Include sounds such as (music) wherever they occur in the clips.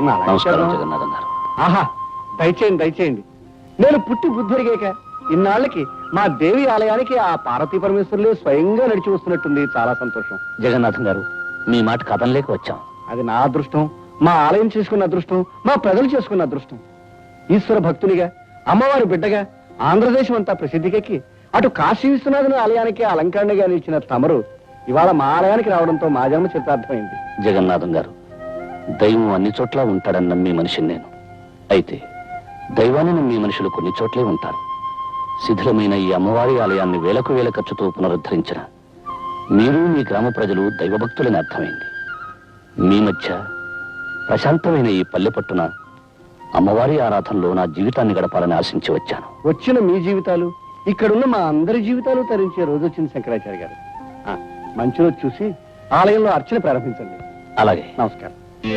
నమస్కారం. జగన్నాథం గారు. ఆహా దయచేయండి దయచేయండి. నేను పుట్టి బుద్ధిరిగాక ఇన్నాళ్ళకి మా దేవి ఆలయానికి ఆ పార్వతీ పరమేశ్వరులే స్వయంగా నడిచి వస్తున్నట్టుంది. చాలా సంతోషం. జగన్నాథం గారు మీ మాట కథంలేక వచ్చాం. అది నా అదృష్టం. మా ఆలయం చేసుకున్న అదృష్టం మా ప్రజలు చేసుకున్న అదృష్టం. ఈశ్వర భక్తునిగా అమ్మవారి బిడ్డగా ఆంధ్రదేశం అంతా ప్రసిద్ధికెక్కి అటు కాశీ విశ్వనాథుని ఆలయానికి అలంకరణగా నిలిచిన తమరు ఇవాళ మా ఆలయానికి రావడంతో మా జన్మ చిత్తార్థమైంది జగన్నాథం గారు దైవం అన్ని చోట్ల ఉంటాడని నమ్మి మనిషిని నేను. అయితే దైవాన్ని నమ్మి మనుషులు కొన్ని చోట్లే ఉంటారు. శిథిలమైన ఈ అమ్మవారి ఆలయాన్ని వేలకు వేల ఖర్చుతో పునరుద్ధరించిన మీరు మీ గ్రామ ప్రజలు దైవభక్తులని అర్థమైంది. మీ మధ్య ప్రశాంతమైన ఈ పల్లె పట్టున అమ్మవారి ఆరాధనలో నా జీవితాన్ని గడపాలని ఆశించి వచ్చాను. వచ్చిన మీ జీవితాలు ఇక్కడున్న మా అందరి జీవితాలు తరించే రోజు వచ్చింది శంకరాచార్య గారు. ఆ, మంచి రోజు చూసి ఆలయంలో అర్చన ప్రారంభించండి. అలాగే. నమస్కారం. మీకు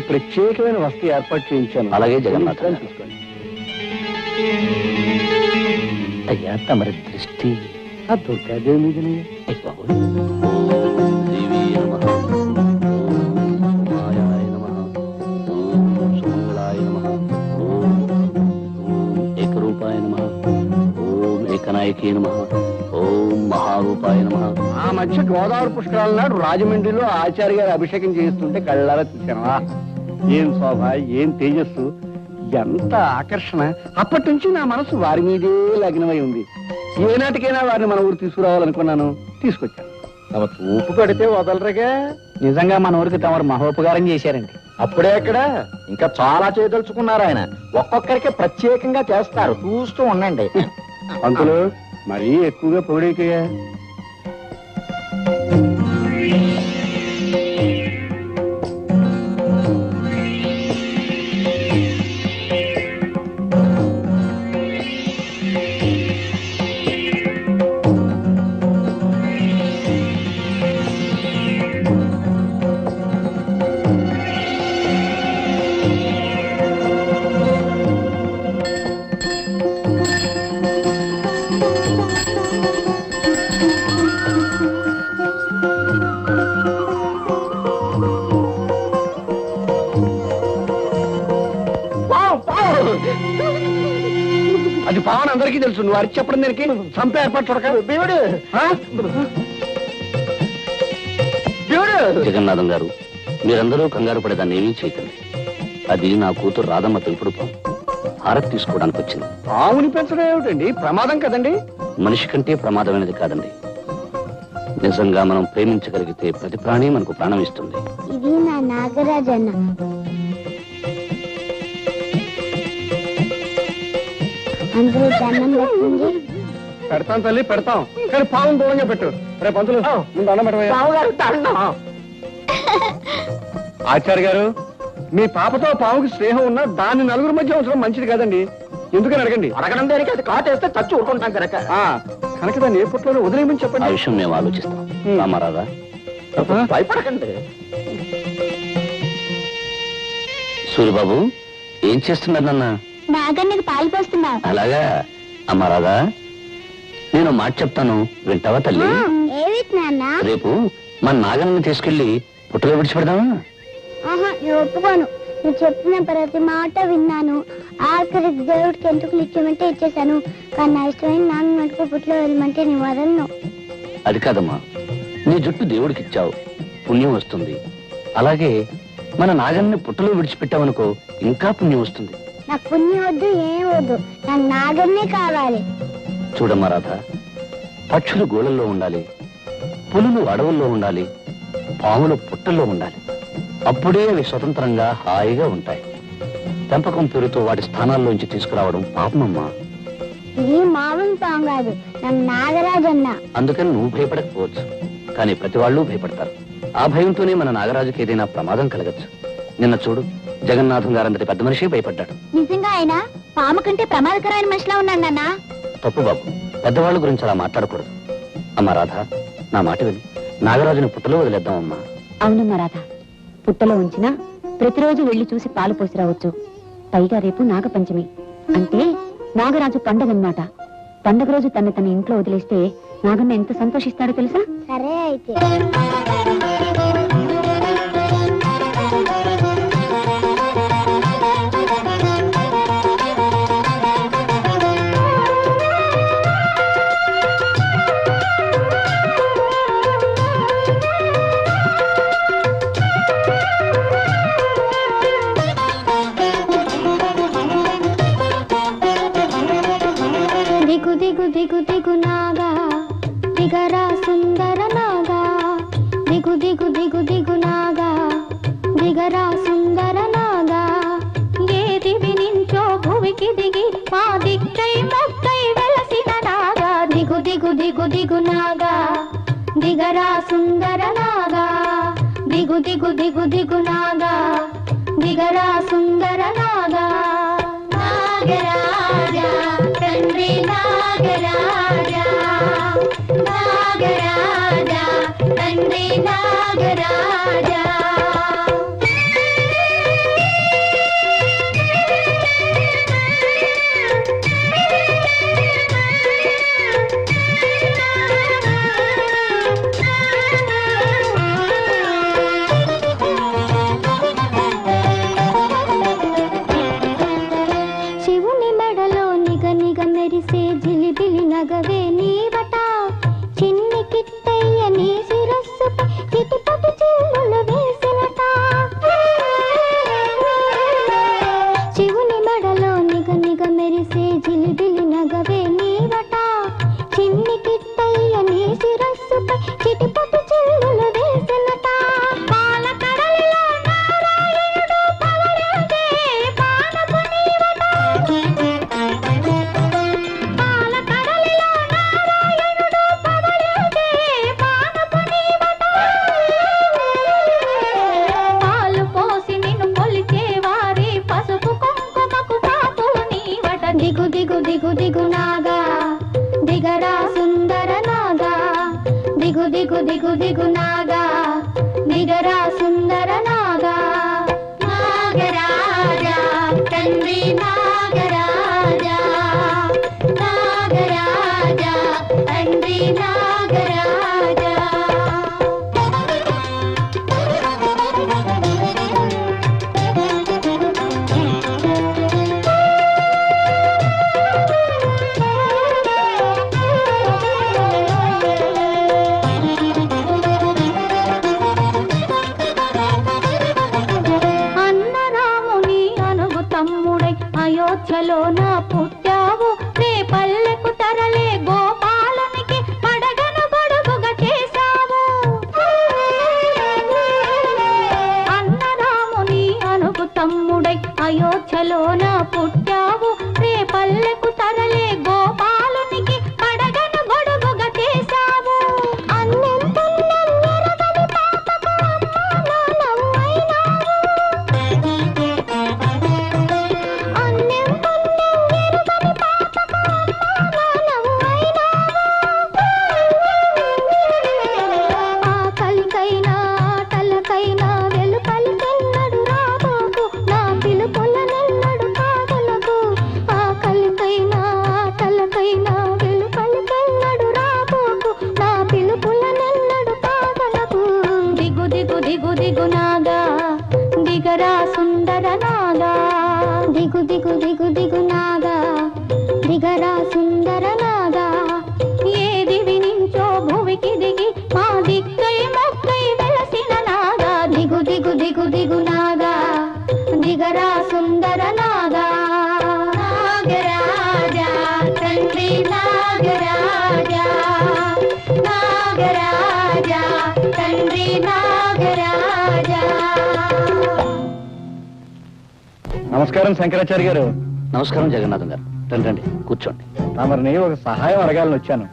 ప్రత్యేకమైన వస్తు ఏర్పాటు చేయించాను. అలాగే జగన్నాథ. తీసుకోండి. అయ్యా తమరి దృష్టి. ఆ దుర్గాదేవి మీదనే మధ్య గోదావరి పుష్కరాల నాడు రాజమండ్రిలో ఆచార్య గారు అభిషేకం చేయిస్తుంటే కళ్ళారా చూశాను ఏం శోభ ఏం తేజస్సు? ఎంత ఆకర్షణ. అప్పటి నుంచి నా మనసు వారి మీదే లగ్నమై ఉంది. ఏనాటికైనా వారిని మన ఊరు తీసుకురావాలనుకున్నాను. తీసుకొచ్చాను. తమ చూపు కడితే వదలరుగా? నిజంగా మన ఊరికి తమరు మహోపకారం చేశారండి. అప్పుడే ఎక్కడ? ఇంకా చాలా చేయదలుచుకున్నారు ఆయన. ఒక్కొక్కరికి ప్రత్యేకంగా చేస్తారు. చూస్తూ ఉండండి. (laughs) పంతులు మరీ ఎక్కువగా పొగిడేకయ్యా Thank you. అది పవన్ అందరికీ తెలుసు. నువ్వు అరిచి చెప్పడం దీనికి చంపే ఏర్పాటు చూడక. దేవుడు దేవుడు జగన్నాథం గారు మీరందరూ కంగారు పడేదాన్ని ఏమీ చేయకండి. అది నా కూతురు రాధమ్మ పెంపుడు పాము. హారతి తీసుకోవడానికి వచ్చింది. పావుని పెంచడం ఏమిటండి? ప్రమాదం కదండి. మనిషి కంటే ప్రమాదమైనది కాదండి. నిజంగా మనం ప్రేమించగలిగితే ప్రతి ప్రాణి మనకు ప్రాణం ఇస్తుంది. ఇది నా నాగరాజన్న. అందరూ దండం పెట్టండి. పెడతాం తల్లి పెడతాం. కానీ పావును దూరంగా పెట్టు. రేపు పంతులు ముందు అన్నం పెట్టవయ్యా. ఆచార్య గారు మీ పాపతో పావుకి స్నేహం ఉన్నా దాన్ని నలుగురు మధ్య ఉంచడం మంచిది కాదండి. ఎందుకని అడగండి? అడగడం దేనికి? అది కాటేస్తే చచ్చి ఊరుకుంటాం కనుక. ఆ, కనుక దాన్ని ఏ పుట్లలో వదిలేయమని ఆ చెప్పండి విషయం మేము ఆలోచిస్తాం. రామారాధా భయపడకండి. సూర్యబాబు ఏం చేస్తున్నారు నాన్న? నాగన్నకి పాలు పోస్తున్నా. అలాగా? అమ్మా రాధా నేను మాట చెప్తాను. వింటావా తల్లి? నాన్న? రేపు మన నాగన్ని తీసుకెళ్ళి పుట్టలో విడిచిపెడదామా? ఆహా నేను ఒప్పుకోను. నువ్వు చెప్పిన ప్రతి మాట విన్నాను. ఆఖరికి దేవుడికి ఎందుకు ఇచ్చామంటే ఇచ్చేసాను కానీ నా ఇష్టమైన నాన్న మటుకు పుట్లో వెళ్ళమంటే నీ వదలను. అది కాదమ్మా. నీ జుట్టు దేవుడికి ఇచ్చావు. పుణ్యం వస్తుంది. అలాగే మన నాగన్ని పుట్టలో విడిచిపెట్టావనుకో ఇంకా పుణ్యం వస్తుంది. నాకు పుణ్యం వద్దు ఏం వద్దు. నాకు నాగన్నే కావాలి. చూడమ్మా రాధ పక్షులు గోళల్లో ఉండాలి పులులు అడవుల్లో ఉండాలి పాములు పుట్టల్లో ఉండాలి. అప్పుడే అవి స్వతంత్రంగా హాయిగా ఉంటాయి. పెంపకం పేరుతో వాటి స్థానాల్లోంచి తీసుకురావడం పాపమమ్మా. ఇది మామూలు పాము కాదు నాకు నాగరాజన్న. అందుకని నువ్వు భయపడకపోవచ్చు కానీ ప్రతి వాళ్ళు భయపడతారు. ఆ భయంతోనే మన నాగరాజుకి ఏదైనా ప్రమాదం కలగచ్చు. నిన్న చూడు జగన్నాథం గారంతటి పెద్ద మనిషి భయపడ్డాడు. నిజంగా ఆయన పాము కంటే ప్రమాదకరమైన మనిషిలా ఉన్నాడు నాన్న. తప్పు బాబు. పెద్దవాళ్ళ గురించి అలా మాట్లాడకూడదు. అమ్మా రాధ నా మాట విని. నాగరాజుని పుట్టలో వదిలేద్దామమ్మా అవునమ్మా రాధ. పుట్టలో ఉంచినా ప్రతిరోజు వెళ్ళి చూసి పాలు పోసి రావచ్చు. పైగా రేపు నాగపంచమి. అంటే నాగరాజు పండగన్నమాట. పండగ రోజు తన తన ఇంట్లో వదిలేస్తే నాగన్న ఎంత సంతోషిస్తాడో తెలుసా? సరే అయితే. దిగు దిగు దిగు నాగా దిగరా సుందర నాగా. ఏది వినించో భువికి దిగి మా దిక్కై మొక్కై వెలసిన నాగా. దిగు దిగు దిగు దిగు నాగా దిగరా సుందర నాగా. దిగు దిగు దిగు దిగు నాగా దిగరా సుందర నాగా. నాగరాజా తండ్రి నాగరాజా. నాగరాజా తండ్రి నాగ नागराजा దిగునాగా దిగరా సుందర నాగా. దిగు దిగు దిగు దిగునాగా దిగరా సుందర నాగా. నాగరాజా తండ్రి నాగరాజా. నాగరాజా తండ్రి నాగ lo దిగు నాగా దిగరా సుందర నాగా దిగు దిగు దిగు దిగు నాగా దిగరా సుందర నాగా ఏది వినించో భూమికి దిగి మా దిక్కై మొక్కై వెలసిన నాగా దిగు దిగు దిగు దిగు నాగా దిగరా సుందర నమస్కారం శంకరాచార్య గారు. నమస్కారం జగన్నాథం గారు. రండి రండి కూర్చోండి. తమరిని ఒక సహాయం అడగాలని వచ్చాను.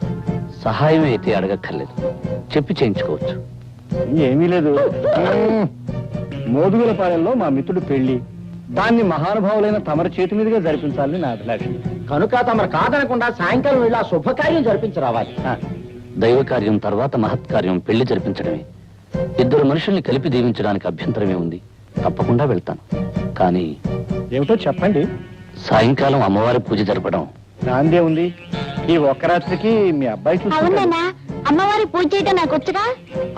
సహాయం అయితే అడగక్కర్లేదు. చెప్పి చేయించుకోవచ్చు. ఏమీ లేదు. మ్మ్. మోదుగులపాలెంలో మా మిత్రుడు పెళ్ళి దాన్ని మహానుభావులైన తమరి చేతి మీదుగా జరిపించాలని నా అభిలాష. కనుక తమరు కాదనకుండా సాయంకాలం వెళ్ళి ఆ శుభకార్యం జరిపించి రావాలి దైవ కార్యం తర్వాత మహత్కార్యం పెళ్ళి జరిపించడమే. ఇద్దరు మనుషుల్ని కలిపి దీవించడానికి అభ్యంతరమే ఉంది. తప్పకుండా వెళ్తాను. కానీ ఏమిటో చెప్పండి. సాయంకాలం అమ్మవారి పూజ జరపడం. దాందే ఉంది. ఈ ఒక్క రాత్రికి మీ అబ్బాయి చూసుకుంటాడు. అమ్మవారి పూజ చేయటం నాకు వచ్చుగా?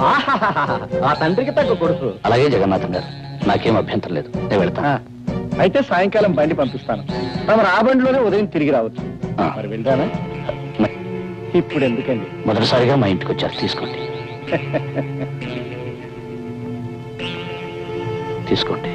ఆహాహాహా. ఆ తండ్రికి తగ్గ కొడుకు. అలాగే జగన్నాథం గారు నాకేం అభ్యంతరం లేదు. నేను ఆ, వెళ్తాను అయితే సాయంకాలం బండి పంపిస్తాను. తమరు ఆ బండిలోనే ఉదయం తిరిగి రావచ్చు. ఆ. మరి వెళ్తానా ఇప్పుడు ఎందుకండి మొదటిసారిగా మా ఇంటికి వచ్చారు తీసుకోండి. (laughs) తీసుకోండి.